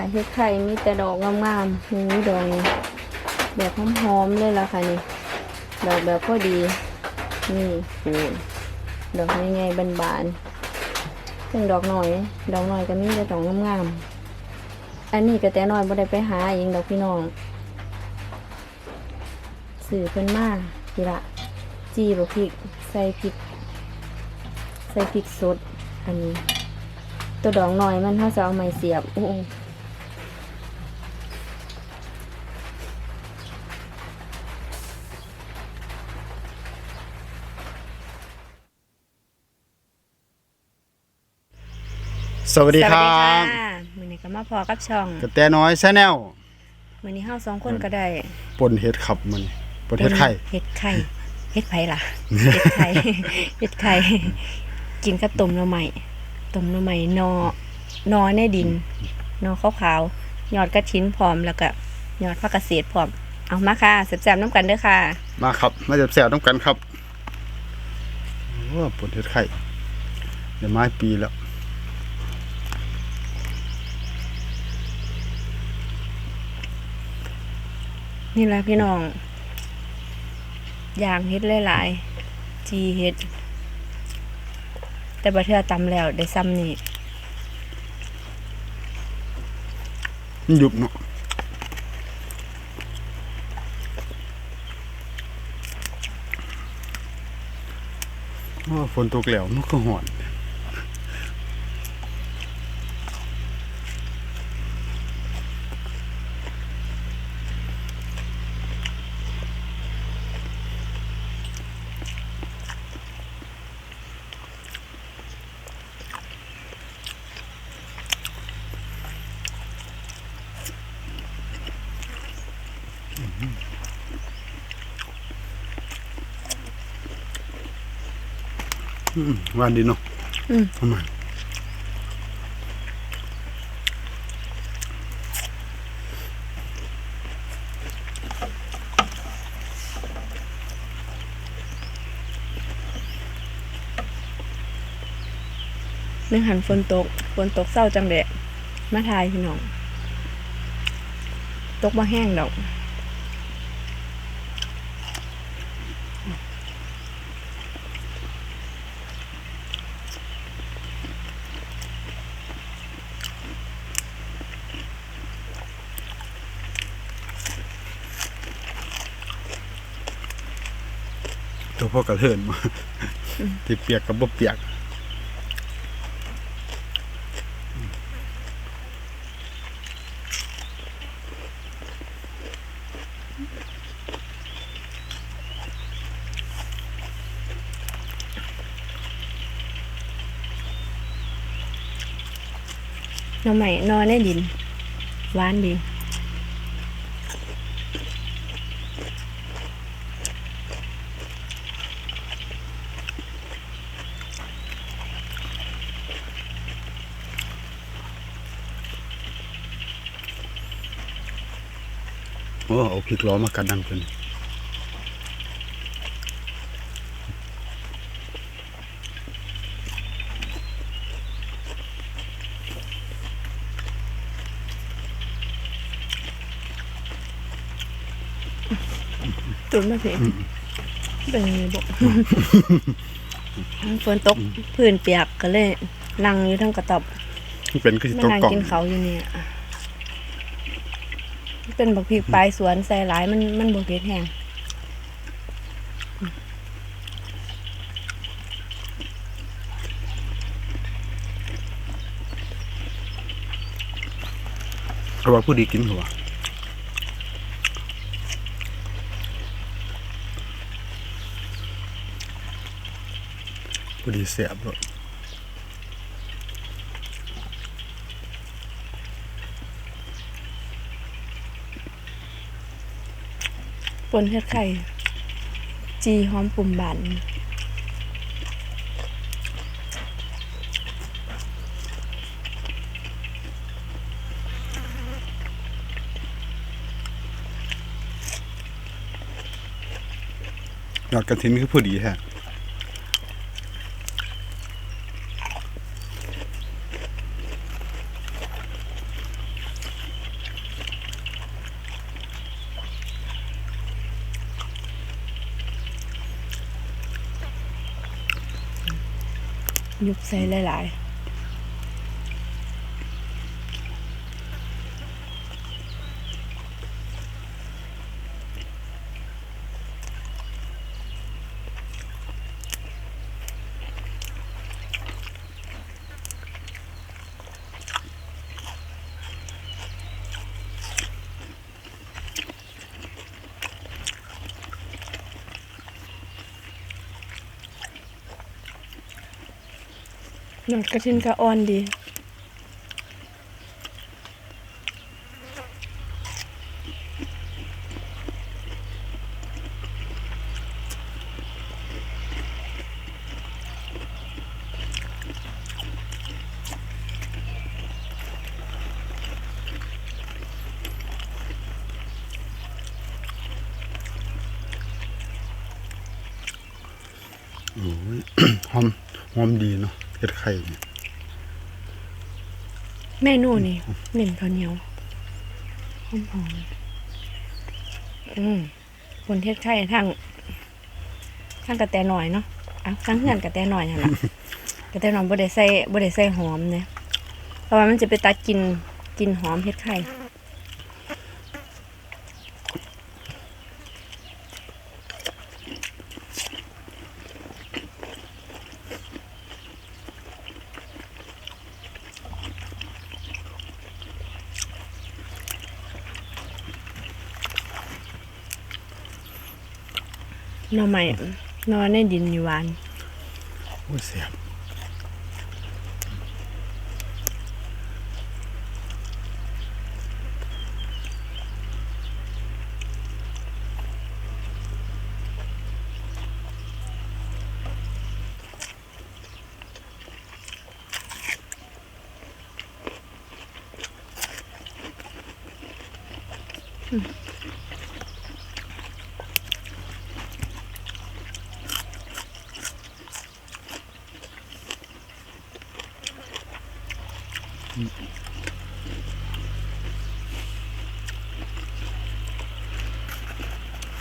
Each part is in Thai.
ค่ะเฮ็ดไข่มีแต่ดอกงามๆนี่ดอกนี้แบบหอมๆเลยล่ะค่ะนี่ ดอกแบบพอดี นี่ปูดอกง่ายๆบานๆเป็นดอกหน่อย ดอกหน่อยก็มีแต่ดอกงามๆอันนี้ก็แต่น้อยบ่ได้ไปหาเองดอกพี่น้องสื่อเพิ่นมาทีละจีบพริก ใส่พริก ใส่พริกสด อันนี้ ตัวดอกหน่อยมันถ้าจะเอาไม้เสียบโอ้ สวัสดีครับมือนี้ก็มาพอกับช่องกระแตน้อยชาแนลมือนี้เฮาสองคนก็ได้ปนเห็ดขับมันปนเห็ดไข่เห็ดไข่เห็ดไผ่ล่ะเห็ดไข่เห็ดไข่กินกับต้มหน่อไม้ต้มหน่อไม้นอนอในดินนอขาวๆยอดกระชิ้นพร้อมแล้วก็ยอดผักกระเสียดพร้อมเอามาค่ะแซ่บๆน้ำกันเด้อค่ะ มาครับ มาจับแสบต้องกันครับโอ้ปนเห็ดไข่เดี๋ยวไม้ปีแล้ว นี่แหละพี่น้องย่างเฮ็ดหลายๆจีเฮ็ด แต่บัเทือตำแล้วได้ซ้ำนี่หยุบเนาะฝนตกแล้วมันก็หอน หวานดีเนาะอืมทำไมนึกหันฝนตกฝนตกเศร้าจังเดะมาทายพี่น้อง ตกมาแห้งดอก พ่อกระเทินมาที่เปียกกับบ่เปียกหน้ำใหม่นอนในดินหวานดี เอาพริกล้อมากัดดังเพิ่นตุนมาเพียเป็นไงบอกฝนตกพื้นเปียกก็เลยนั่งอยู่ทั้งกระตอบมันเป็นคือสิมาตกนั่งกล่องกินเขาวอยู่เนี่ยอะ เป็นบักพริกปลายสวนใส่หลายมันมันบวเผ็ดแห้งเพราว่าผู้ดีกินหัวผู้ดีเสียบเลย ปนเฮ็ดไข่จีหอมปุ่มบันยอดกระถินคือผู้ดีแท้ ใส่หลายๆ หนอดกระทินกระอ่อนดีโอ้ยหอมหอมดีเนาะ เห็ดไข่เนี่ยเมนูนี่เน้นข้าวเหนียวหอมหอมๆอืมคนเทศไข่ทั้งทั้งกระแตหน่อยเนาะอะทั้งเงื่อนกระแตหน่อยนั่นแหละกระแตหน่อยบ่ได้ใส่บ่ได้ใส่หอมเนี่ยเพราะว่ามันจะไปตัดกลินกลินหอมเฮ็ดไข่ หน่อใหม่นอนในดินอยู่หวานโอ้เสียบ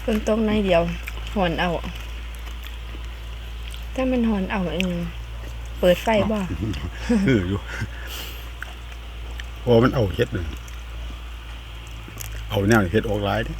เพิ่งต้มในอยเดียว หอนเอา ถ้ามันหอนเอาเองเปิดไฟบ่คืออยู่โอ้มันเอาเฮ็ดหนึ่งเอาแนวเฮ็ดออกไลายเด้ฝ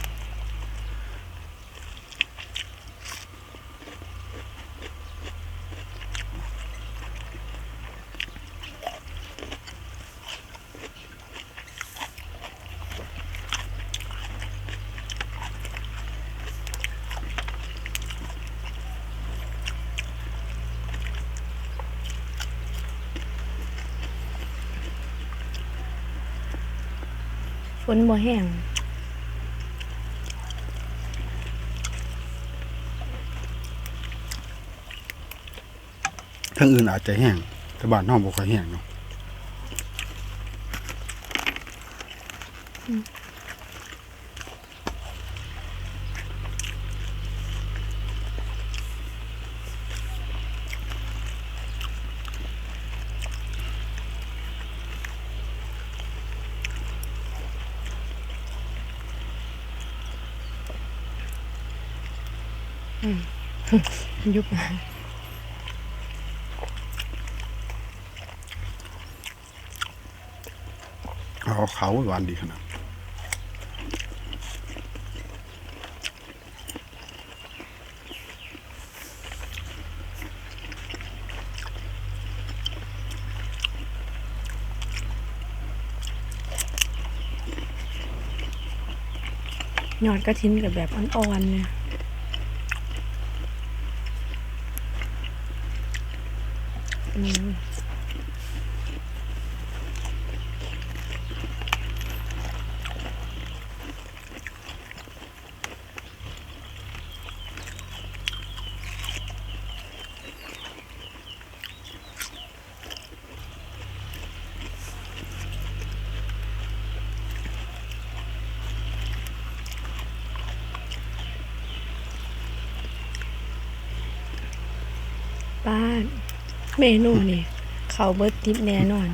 นบ่แห้งทั้งอื่นอาจจะแห้งแต่บ้านนอกบ่ค่อยแห้งเนาะ ยุบเอาขาวหวานดีขนาดยอดกระทินกับแบบอ่อนๆเนี่ย ป้าเมนูนี่ เขาเบิร์ตทิปแน่นอน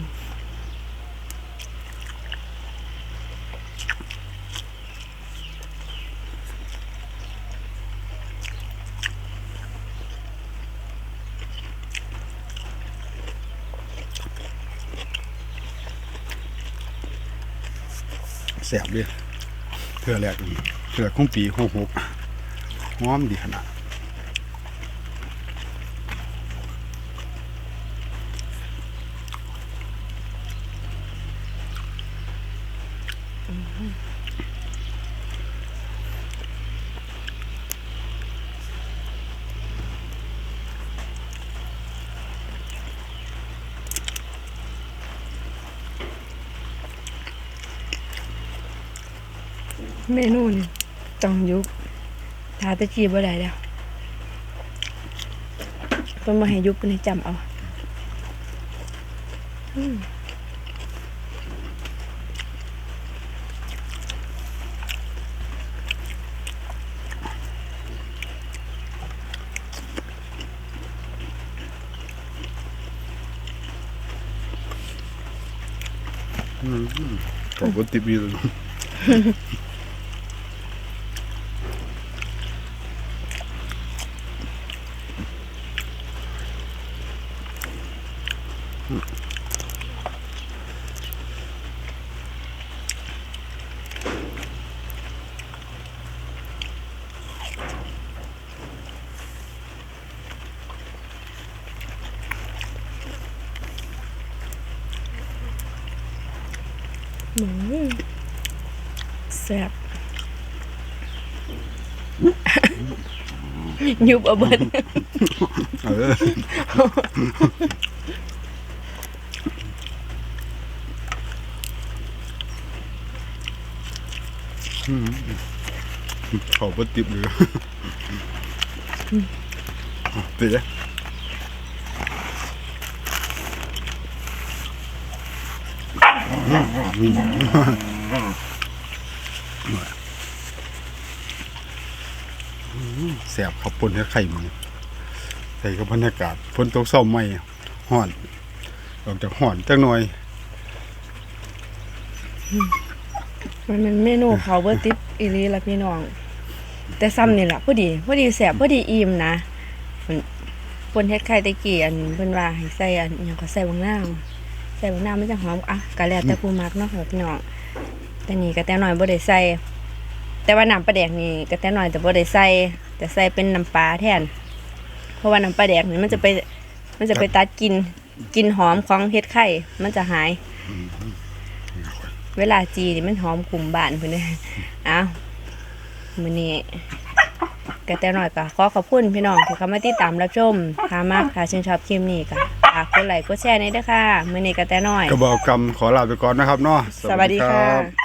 แสบเลยเผื่อแหลกเผื่อคงปีหกหกหอมดีขนาด เมนูนี่ต้องยุบทาตะกี้บ่ได้แล้วเพิ่นบ่ให้ยุบเพิ่นให้จำเอาอืมผมก็ติดมีเลย แซ่บยุบเอาเบิดเอออืมเขาก็ติดเลยติดเล แสบขับปนให้ไข่มันใส่กับบรรยากาศฝนตกเศร้าไหมห่อนออกจากห่อนจังหน่อย มันเป็นเมนูเขาเบิดติบอีหลีละพี่น้อง แต่ซ้ำนี่แหละพอดีพอดีแซ่บพอดีอิ่มนะเพิ่นเฮ็ดไข่ตะกี้อันเพิ่นว่าให้ใส่อันอิหยังก็ใส่บางนา ใส่บางนาวมันจะหอมอะก็แล้วแต่ผู้มักเนาะค่ะพี่น้องแต่นี่ก็แต่น้อยบ่ได้ใส่แต่ว่าน้ำปลาแดกนี่ก็แต่น้อยแต่บ่ได้ใส่แต่ใส่เป็นน้ำปลาแทน เพราะว่าน้ำปลาแดกนี่มันจะไปมันจะไปตัดกินกินหอมของเฮ็ดไข่มันจะหาย เวลาจีนี่มันหอมคุมบ้านเพิ่นเด้ออ้าวมื้อนี้ก็แต่น้อยก็ขอขอบคุณพี่น้องที่เข้ามาติดตามรับชมถ้ามากค่ะชื่นชอบคลิปนี้ก็ ฝากกดไลค์กดแชร์หน่อยเด้อค่ะ มื้อนี้ก็แต่น้อย กระบอกกรรมขอลาไปก่อนนะครับเนาะสวัสดีค่ะ